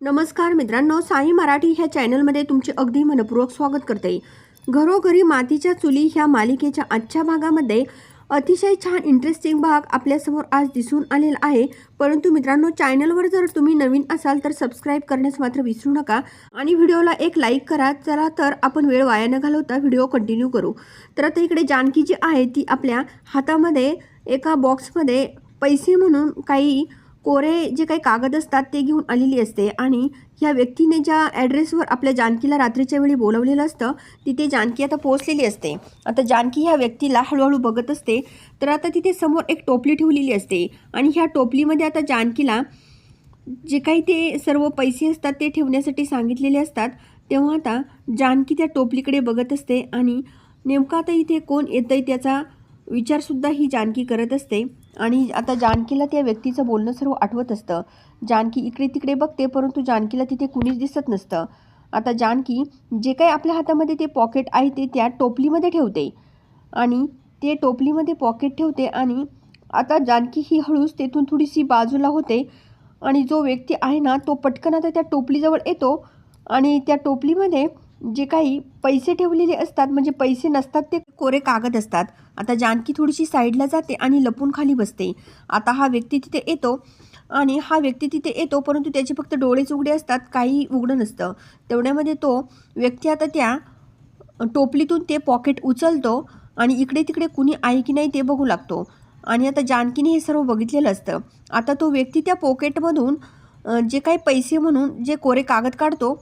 नमस्कार मित्रांनो साई मराठी ह्या चॅनलमध्ये तुमचे अगदी मनपूर्वक स्वागत करते. घरोघरी मातीच्या चुली ह्या मालिकेच्या आजच्या भागामध्ये अतिशय छान इंटरेस्टिंग भाग आपल्यासमोर आज दिसून आलेला आहे. परंतु मित्रांनो चॅनलवर जर तुम्ही नवीन असाल तर सबस्क्राईब करण्यास मात्र विसरू नका आणि व्हिडिओला एक लाईक करा. चला तर आपण वेळ वाया न घालवता व्हिडिओ कंटिन्यू करू. तर आता इकडे जानकी जी आहे ती आपल्या हातामध्ये एका बॉक्समध्ये पैसे म्हणून काही कोरे जे काही कागद असतात ते घेऊन आलेली असते आणि ह्या व्यक्तीने ज्या ॲड्रेसवर आपल्या जानकीला रात्रीच्या वेळी बोलवलेलं असतं तिथे जानकी आता पोहोचलेली असते. आता जानकी ह्या व्यक्तीला हळूहळू बघत असते. तर आता तिथे समोर एक टोपली ठेवलेली असते आणि ह्या टोपलीमध्ये आता जानकीला जे काही ते सर्व पैसे असतात ते ठेवण्यासाठी सांगितलेले असतात. तेव्हा आता जानकी त्या टोपलीकडे बघत असते आणि नेमका आता इथे कोण येतं आहे त्याचा विचारसुद्धा ही जानकी करत असते. आणि आता जानकीला त्या व्यक्तीचं बोलणं सर्व आठवत असतं. जानकी इकडे तिकडे बघते परंतु जानकीला तिथे कुणीच दिसत नसतं. आता जानकी जे काही आपल्या हातामध्ये ते पॉकेट आहे ते त्या टोपलीमध्ये ठेवते. आणि ते टोपलीमध्ये पॉकेट ठेवते आणि आता जानकी ही हळूच तेथून थोडीशी बाजूला होते. आणि जो व्यक्ती आहे ना तो पटकन आता त्या टोपलीजवळ येतो. आणि त्या टोपलीमध्ये जे काही पैसे ठेवलेले असतात म्हणजे पैसे नसतात ते कोरे कागद असतात. आता जानकी थोडीशी साईडला जाते आणि लपून खाली बसते. आता हा व्यक्ती तिथे येतो आणि हा व्यक्ती तिथे येतो परंतु त्याचे फक्त डोळेच उघडे असतात काही उघडं नसतं. तेवढ्यामध्ये तो व्यक्ती आता त्या टोपलीतून ते पॉकेट उचलतो आणि इकडे तिकडे कुणी आहे की नाही ते बघू लागतो. आणि आता जानकीने हे सर्व बघितलेलं असतं. आता तो व्यक्ती त्या पॉकेटमधून जे काही पैसे म्हणून जे कोरे कागद काढतो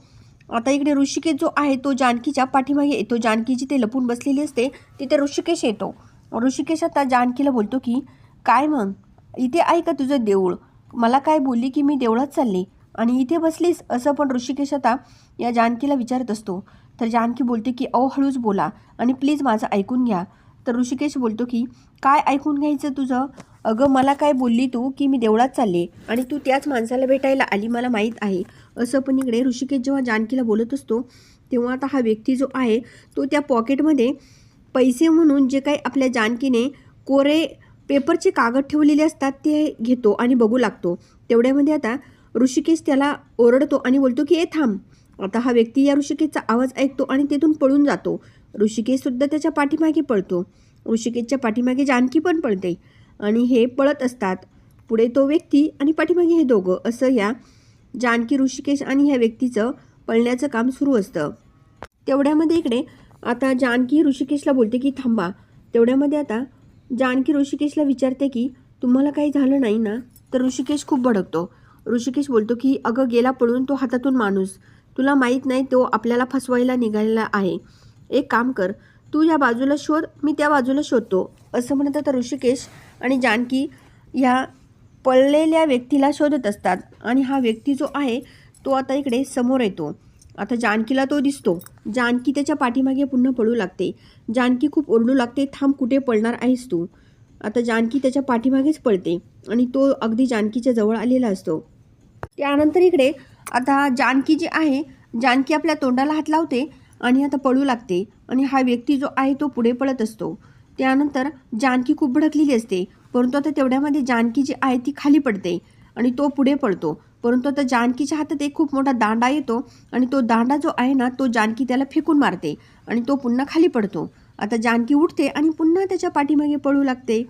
आता इकडे ऋषिकेश जो आहे तो जानकीच्या पाठीमागे येतो. जानकी जिथे लपून बसलेली असते. तिथे ऋषिकेश येतो. ऋषिकेश आता जानकीला बोलतो की काय मग? इथे आहे का तुझं देऊळ? मला काय बोलली की मी देवळात चालली? आणि इथे बसलीस? असं पण ऋषिकेश आता या जानकीला विचारत असतो. तर जानकी बोलते की अहो हळूच बोला आणि प्लीज माझं ऐकून घ्या. तर ऋषिकेश बोलतो की काय ऐकून घ्यायचं तुझं? अगं मला काय बोलली तू की मी देवळात चालले आणि तू त्याच माणसाला भेटायला आली मला माहीत आहे. असं पण इकडे ऋषिकेश जेव्हा जानकीला बोलत असतो तेव्हा आता हा व्यक्ती जो आहे तो त्या पॉकेटमध्ये पैसे म्हणून जे काही आपल्या जानकीने कोरे पेपरचे कागद ठेवलेले असतात ते घेतो आणि बघू लागतो. तेवढ्यामध्ये आता ऋषिकेश त्याला ओरडतो आणि बोलतो की ए थांब. आता हा व्यक्ती या ऋषिकेशचा आवाज ऐकतो आणि तेथून पळून जातो. ऋषिकेशसुद्धा त्याच्या पाठीमागे पळतो. ऋषिकेशच्या पाठीमागे जानकी पण पळते. आणि हे पळत असतात. पुढे तो व्यक्ती आणि पाठीमागे हे दोघं असं या जानकी ऋषिकेश आणि ह्या व्यक्तीचं पळण्याचं काम सुरू असतं. तेवढ्यामध्ये इकडे आता जानकी ऋषिकेशला बोलते की थांबा. तेवढ्यामध्ये आता जानकी ऋषिकेशला विचारते की तुम्हाला काही झालं नाही ना? तर ऋषिकेश खूप भडकतो. ऋषिकेश बोलतो की अगं गेला पळून तो हातातून माणूस. तुला माहीत नाही तो आपल्याला फसवायला निघालेला आहे. एक काम कर तू या बाजूला शोध मी त्या बाजूला शोधतो. असं म्हणत आता ऋषिकेश आणि जानकी ह्या पळलेल्या व्यक्तीला शोधत असतात आणि हा व्यक्ती जो आहे तो आता इकडे समोर येतो. आता जानकीला तो दिसतो. जानकी त्याच्या पाठीमागे पुन्हा पळू लागते. जानकी खूप ओरडू लागते थांब कुठे पळणार आहेस तू? आता जानकी त्याच्या पाठीमागेच पळते आणि तो अगदी जानकीच्या जवळ आलेला असतो. त्यानंतर इकडे आता जानकी जी आहे जानकी आपल्या तोंडाला हात लावते आणि आता पळू लागते आणि हा व्यक्ती जो आहे तो पुढे पळत असतो. त्यानंतर जानकी खूप भडकलेली असते. परंतु आता तेवढ्यामध्ये जानकी जी आहे ती खाली पडते आणि तो पुढे पळतो. परंतु आता जानकीच्या हातात एक खूप मोठा दांडा येतो आणि तो दांडा जो आहे ना तो जानकी त्याला फेकून मारते आणि तो पुन्हा खाली पडतो. आता जानकी उठते आणि पुन्हा त्याच्या पाठीमागे पळू लागते.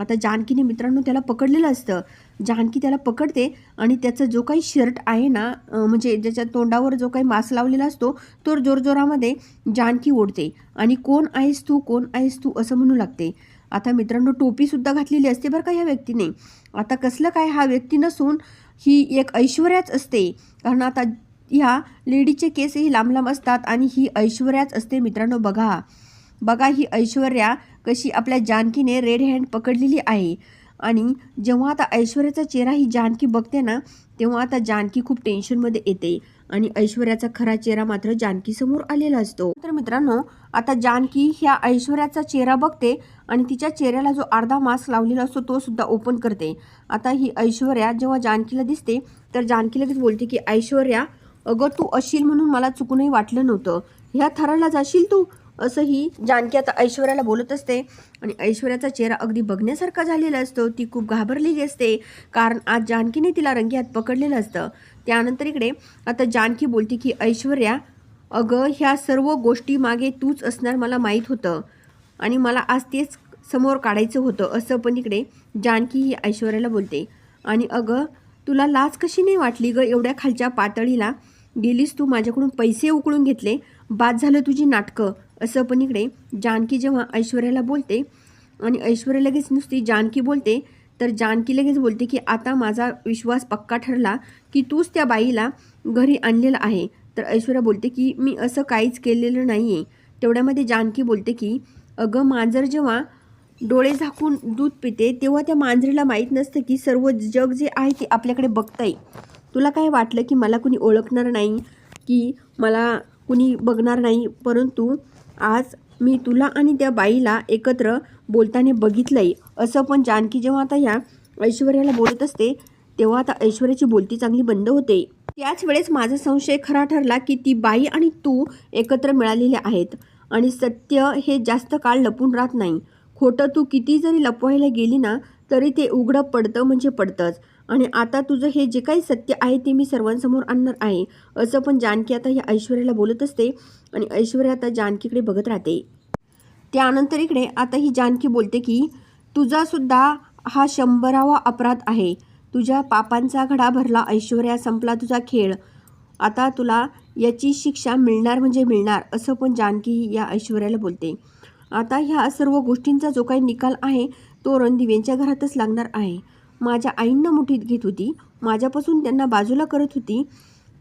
आता जानकीने मित्रांनो त्याला पकडलेलं असतं. जानकी त्याला पकडते आणि त्याचा जो काही शर्ट आहे ना म्हणजे ज्याच्या तोंडावर जो काही मास्क लावलेला असतो तो जोरजोरामध्ये जानकी ओढते. आणि कोण आहेस तू कोण आहेस तू असं म्हणू लागते. आता मित्रांनो टोपीसुद्धा घातलेली असते बरं का ह्या व्यक्तीने. आता कसलं काय हा व्यक्ती नसून ही एक ऐश्वर्याच असते. कारण आता ह्या लेडीचे केसही लांब लांब असतात आणि ही ऐश्वर्याच असते मित्रांनो बघा. बघा ही ऐश्वर्या कशी आपल्या जानकीने रेड हँड पकडलेली आहे. आणि जेव्हा आता ऐश्वर्याचा चेहरा ही जानकी बघते ना तेव्हा आता जानकी खूप टेन्शनमध्ये येते. आणि ऐश्वर्याचा खरा चेहरा मात्र जानकीसमोर आलेला असतो. तर मित्रांनो आता जानकी ह्या ऐश्वर्याचा चेहरा बघते आणि तिच्या चेहऱ्याला जो अर्धा मास्क लावलेला असतो तो सुद्धा ओपन करते. आता ही ऐश्वर्या जेव्हा जानकीला दिसते तर जानकी लगेच बोलते की ऐश्वर्या अगं तू अशील म्हणून मला चुकूनही वाटलं नव्हतं. ह्या थराला जाशील तू? असं ही जानकी आता ऐश्वर्याला बोलत असते. आणि ऐश्वर्याचा चेहरा अगदी बघण्यासारखा झालेला असतो. ती खूप घाबरलेली असते. कारण आज जानकीने तिला रंगेहात पकडलेलं असतं. त्यानंतर इकडे आता जानकी बोलते की ऐश्वर्या अगं ह्या सर्व गोष्टी मागे तूच असणार मला माहीत होतं. आणि मला आज तेच समोर काढायचं होतं. असं पण इकडे जानकी ही ऐश्वर्याला बोलते. आणि अगं तुला लाज कशी नाही वाटली गं? एवढ्या खालच्या पातळीला गेलीस तू माझ्याकडून पैसे उकळून घेतले. बाद झालं तुझी नाटकं. असं पण इकडे जानकी जेव्हा ऐश्वर्याला बोलते आणि ऐश्वर्या लगेच नुसती जानकी बोलते तर जानकी लगेच बोलते की आता माझा विश्वास पक्का ठरला की तूच त्या बाईला घरी आणलेला आहे. तर ऐश्वर्या बोलते की मी असं काहीच केलेलं नाही आहे तेवढ्यामध्ये जानकी बोलते की अगं मांजर जेव्हा डोळे झाकून दूध पिते तेव्हा त्या मांजरीला माहीत नसतं की सर्व जग जे आहे ते आपल्याकडे बघताय. तुला काय वाटलं की मला कुणी ओळखणार नाही? की मला कुणी बघणार नाही? परंतु आज मी तुला आणि त्या बाईला एकत्र बोलताना बघितलंय. असं पण जानकी जेव्हा आता ह्या ऐश्वर्याला बोलत असते तेव्हा आता ऐश्वर्याची बोलती चांगली बंद होते. त्याच वेळेस माझा संशय खरा ठरला की ती बाई आणि तू एकत्र मिळालेले आहेत आणि सत्य हे जास्त काळ लपून राहत नाही. खोटं तू किती जरी लपवायला गेली ना तरी ते उघडं पडतं म्हणजे पडतंच. आणि आता तुझं हे जे काही सत्य आहे ते मी सर्वांसमोर आणणार आहे. असं पण जानकी आता या ऐश्वर्याला बोलत असते आणि ऐश्वर्या आता जानकीकडे बघत राहते. त्यानंतर इकडे आता ही जानकी बोलते की तुझासुद्धा हा शंभरावा अपराध आहे. तुझ्या पापांचा घडा भरला ऐश्वर्या संपला तुझा खेळ. आता तुला याची शिक्षा मिळणार म्हणजे मिळणार असं पण जानकी या ऐश्वर्याला बोलते. आता ह्या सर्व गोष्टींचा जो काही निकाल आहे तो रणदिवेंच्या घरातच लागणार आहे. माझ्या आईंना मुठीत घेत होती. माझ्यापासून त्यांना बाजूला करत होती.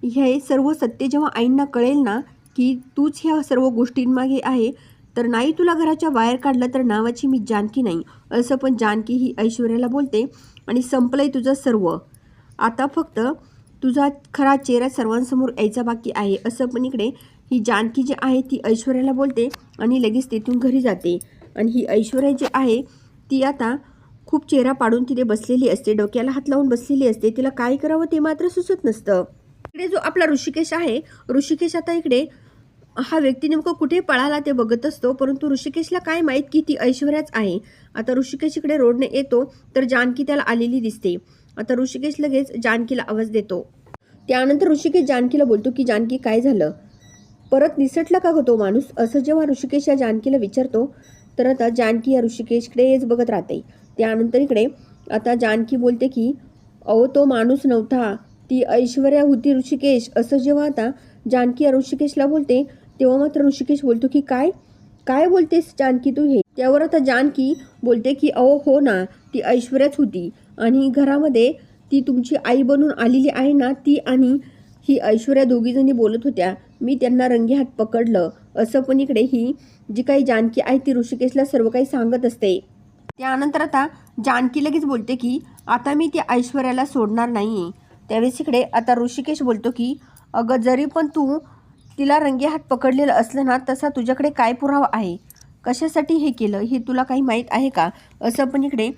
हे सर्व सत्य जेव्हा आईंना कळेल ना की तूच ह्या सर्व गोष्टींमागे आहे तर नाही तुला घराच्या बाहेर काढलं तर नावाची मी जानकी नाही. असं पण जानकी ही ऐश्वर्याला बोलते आणि संपलं आहे तुझं सर्व. आता फक्त तुझा खरा चेहरा सर्वांसमोर यायचा बाकी आहे असं पण इकडे ही जानकी जी आहे ती ऐश्वर्याला बोलते आणि लगेच तिथून घरी जाते. आणि ही ऐश्वर्या जी आहे ती आता खूप चेहरा पाडून तिथे बसलेली असते डोक्याला हात लावून बसलेली असते तिला काय करावं ते मात्र सुचत नसतं. इकडे जो आपला ऋषिकेश आहे ऋषिकेश आता इकडे हा व्यक्ती नेमकं कुठे पळाला ते बघत असतो परंतु ऋषिकेशला काय माहीत की ती ऐश्वर्याच आहे. आता ऋषिकेश इकडे रोडने येतो तर जानकी त्याला आलेली दिसते. आता ऋषिकेश लगेच जानकीला आवाज देतो. त्यानंतर ऋषिकेश जानकीला बोलतो की जानकी काय झालं? परत निसटला का ग तो माणूस? असं जेव्हा ऋषिकेश या जानकीला विचारतो तर आता जानकी या ऋषिकेशकडेच बघत राहते. त्यानंतर इकडे आता जानकी बोलते की अहो तो माणूस नव्हता. ती ऐश्वर्या होती ऋषिकेश. असं जेव्हा आता जानकी ऋषिकेशला बोलते तेव्हा मात्र ऋषिकेश बोलतो की काय? काय बोलतेस जानकी तू हे? त्यावर आता जानकी बोलते की अहो हो ना ती ऐश्वर्याच होती. आणि घरामध्ये ती तुमची आई बनून आलेली आहे ना ती आणि ही ऐश्वर्या दोघीजणी बोलत होत्या. मी त्यांना रंगे हात पकडलं. असं पण इकडे ही जी काही जानकी आहे ती ऋषिकेशला सर्व काही सांगत असते. त्यानंतर आता जानकी लगेच बोलते की आता मी त्या ऐश्वर्याला सोडणार नाही आहे त्यावेळेस इकडे आता ऋषिकेश बोलतो की अगं जरी पण तू तिला रंगे हात पकडलेलं असलं ना तसा तुझ्याकडे काय पुरावा आहे? कशासाठी हे केलं? हे तुला काही माहीत आहे का? असं पण इकडे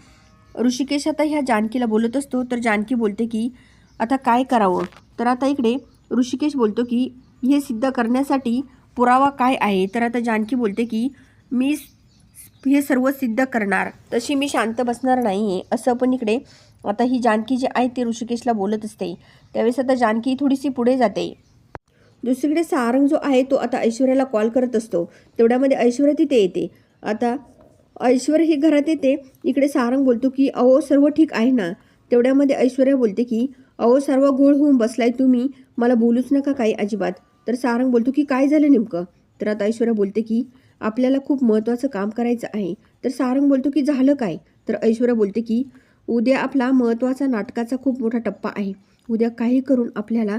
ऋषिकेश आता ह्या जानकीला बोलत असतो. तर जानकी बोलते की आता काय करावं? तर आता इकडे ऋषिकेश बोलतो की हे सिद्ध करण्यासाठी पुरावा काय आहे? तर आता जानकी बोलते की मी हे सर्व सिद्ध करणार. तशी मी शांत बसणार नाही आहे असं पण इकडे आता ही जानकी जी आहे ती ऋषिकेशला बोलत असते. त्यावेळेस आता जानकी थोडीशी पुढे जाते. दुसरीकडे सारंग जो आहे तो आता ऐश्वर्याला कॉल करत असतो. तेवढ्यामध्ये ऐश्वर्या तिथे येते. आता ऐश्वर्या ही घरात येते. इकडे सारंग बोलतो की अहो सर्व ठीक आहे ना? तेवढ्यामध्ये ऐश्वर्या बोलते की अहो सर्व घोळ होऊन बसलाय तुम्ही. मला बोलूच नका काही अजिबात. तर सारंग बोलतो की काय झालं नेमकं? तर आता ऐश्वर्या बोलते की आपल्याला खूप महत्त्वाचं काम करायचं आहे. तर सारंग बोलतो की झालं काय? तर ऐश्वर्या बोलते की उद्या आपला महत्त्वाचा नाटकाचा खूप मोठा टप्पा आहे. उद्या काही करून आपल्याला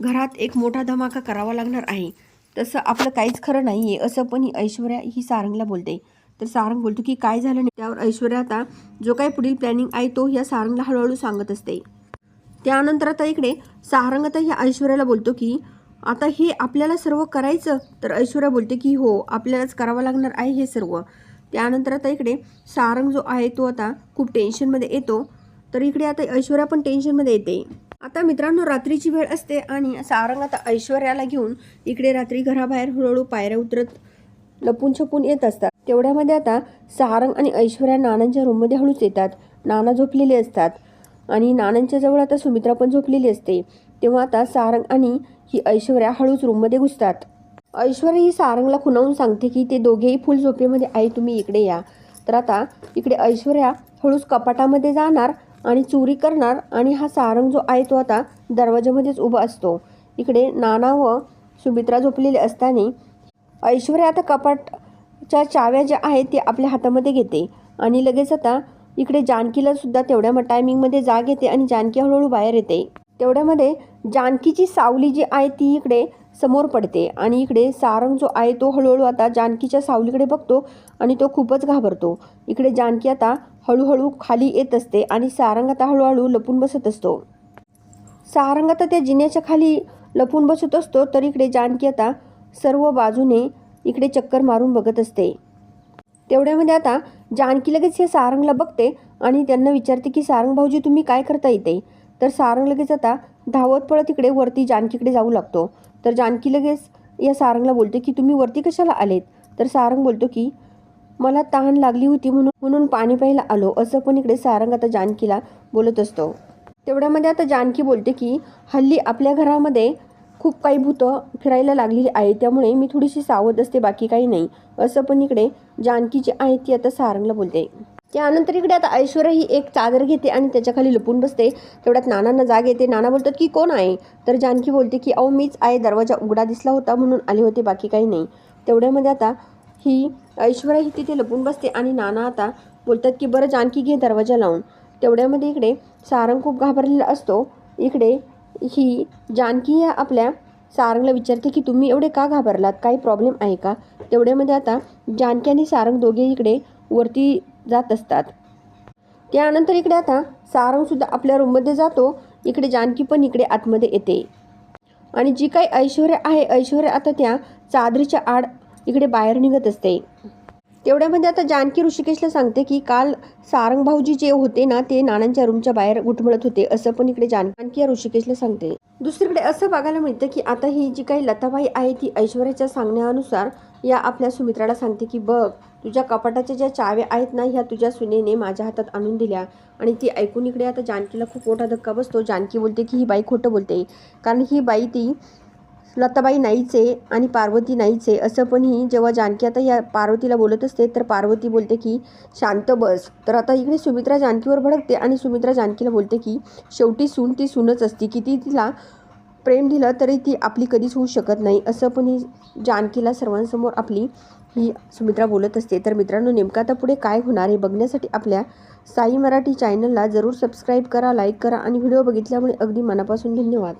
घरात एक मोठा धमाका करावा लागणार आहे. तसं आपलं काहीच खरं नाही आहे असं पण ही ऐश्वर्या ही सारंगला बोलते. तर सारंग बोलतो की काय झालं नाही? त्यावर ऐश्वर्या आता जो काही पुढील प्लॅनिंग आहे तो ह्या सारंगला हळूहळू सांगत असते. त्यानंतर आता इकडे सारंग आता ह्या ऐश्वर्याला बोलतो की आता हे आपल्याला सर्व करायचं तर ऐश्वर्या बोलते की हो आपल्यालाच करावं लागणार आहे हे सर्व. त्यानंतर आता इकडे सारंग जो आहे तो आता खूप टेन्शनमध्ये येतो. तर इकडे आता ऐश्वर्या पण टेन्शनमध्ये येते. आता मित्रांनो रात्रीची वेळ असते आणि सारंग आता ऐश्वर्याला घेऊन इकडे रात्री घराबाहेर हळूहळू पायऱ्या उतरत लपून छपून येत असतात. तेवढ्यामध्ये आता सारंग आणि ऐश्वर्या नानांच्या रूममध्ये हळूच येतात. नाना झोपलेले असतात. आणि नानांच्या जवळ आता सुमित्रा पण झोपलेली असते. तेव्हा आता सारंग आणि ही ऐश्वर्या हळूच रूममध्ये घुसतात. ऐश्वर्या ही सारंगला खुणावून सांगते की ते दोघेही फुल झोपेमध्ये आई तुम्ही इकडे या. तर आता इकडे ऐश्वर्या हळूच कपाटामध्ये जाणार आणि चोरी करणार आणि हा सारंग जो आहे तो आता दरवाजामध्येच उभा असतो. इकडे नाना व सुमित्रा झोपलेले असताना ऐश्वर्या आता कपाटच्या चाव्या ज्या आहेत ते आपल्या हातामध्ये घेते आणि लगेच आता इकडे जानकीला सुद्धा तेवढ्या मग टायमिंगमध्ये जाग येते आणि जानकी हळूहळू बाहेर येते. तेवढ्यामध्ये जानकीची सावली जी आहे ती इकडे समोर पडते आणि इकडे सारंग जो आहे तो हळूहळू आता जानकीच्या सावलीकडे बघतो आणि तो खूपच घाबरतो. इकडे जानकी आता हळूहळू खाली येत असते आणि सारंग आता हळूहळू लपून बसत असतो. सारंग आता त्या जिन्याच्या खाली लपून बसत असतो तर इकडे जानकी आता सर्व बाजूने इकडे चक्कर मारून बघत असते. तेवढ्यामध्ये आता जानकी लगेच हे सारंगला बघते आणि त्यांना विचारते की सारंग भाऊजी तुम्ही काय करता येते तर सारंग लगेच आता धावत पळत इकडे वरती जानकीकडे जाऊ लागतो. तर जानकी लगेच या सारंगला बोलते की तुम्ही वरती कशाला आलेत? तर सारंग बोलतो की मला तहान लागली होती म्हणून म्हणून पाणी प्यायला आलो असं पण इकडे सारंग आता जानकीला बोलत असतो. तेवढ्यामध्ये आता जानकी बोलते की हल्ली आपल्या घरामध्ये खूप काही भूतं फिरायला लागलेली आहे त्यामुळे मी थोडीशी सावध असते बाकी काही नाही असं पण इकडे जानकी जी आहे ती आता सारंगला बोलते. त्यानंतर इकडे आता ऐश्वर्या ही एक चादर घेते आणि त्याच्याखाली लपून बसते. तेवढ्यात नानांना जाग येते. नाना बोलतात की कोण आहे? तर जानकी बोलते की अहो मीच आहे. दरवाजा उघडा दिसला होता म्हणून आले होते. बाकी काही नाही. तेवढ्यामध्ये आता ही ऐश्वर्या ही तिथे लपून बसते आणि नाना आता बोलतात की बरं जानकी घे दरवाजा लावून. तेवढ्यामध्ये इकडे सारंग खूप घाबरलेला असतो. इकडे ही जानकी या आपल्या सारंगला विचारते की तुम्ही एवढे का घाबरलात? काही प्रॉब्लेम आहे का? तेवढ्यामध्ये आता जानकी आणि सारंग दोघे इकडे वरती जात असतात. त्यानंतर इकडे आता सारंगसुद्धा आपल्या रूममध्ये जातो. इकडे जानकी पण इकडे आतमध्ये येते. आणि जी काही ऐश्वर्या आहे ऐश्वर्या आता त्या चादरीच्या आड इकडे बाहेर निघत असते. तेवढ्यामध्ये आता जानकी ऋषिकेशला सांगते की काल सारंग भाऊजी जे होते ना ते नानांच्या रूमच्या बाहेर गुठमळत होते. असं पण इकडे जानकी या ऋषिकेशला सांगते. दुसरीकडे असं बघायला मिळतं की आता ही जी काही लताबाई आहे ती ऐश्वर्याच्या सांगण्यानुसार या आपल्या सुमित्राला सांगते की बघ तुझ्या कपाटाच्या ज्या चाव्या आहेत ना ह्या तुझ्या सुनेने माझ्या हातात आणून दिल्या. आणि ती ऐकून इकडे आता जानकीला खूप मोठा धक्का बसतो. जानकी बोलते की ही बाई खोटं बोलते. कारण ही बाई ती लताबाई नाहीच आहे आणि पार्वती नाहीच आहे असं पण ही जेव्हा जानकी आता या पार्वतीला बोलत असते तर पार्वती बोलते की शांत बस. तर आता इकडे सुमित्रा जानकीवर भडकते आणि सुमित्रा जानकीला बोलते की शेवटी सून ती सूनच असती. किती तिला प्रेम दिलं तरी ती आपली कधीच होऊ शकत नाही. असं पण ही जानकीला सर्वांसमोर आपली ही सुमित्रा बोलत असते. तर मित्रांनो नेमकं आता पुढे काय होणार हे बघण्यासाठी आपल्या साई मराठी चॅनलला जरूर सबस्क्राईब करा लाईक करा आणि व्हिडिओ बघितल्यामुळे अगदी मनापासून धन्यवाद.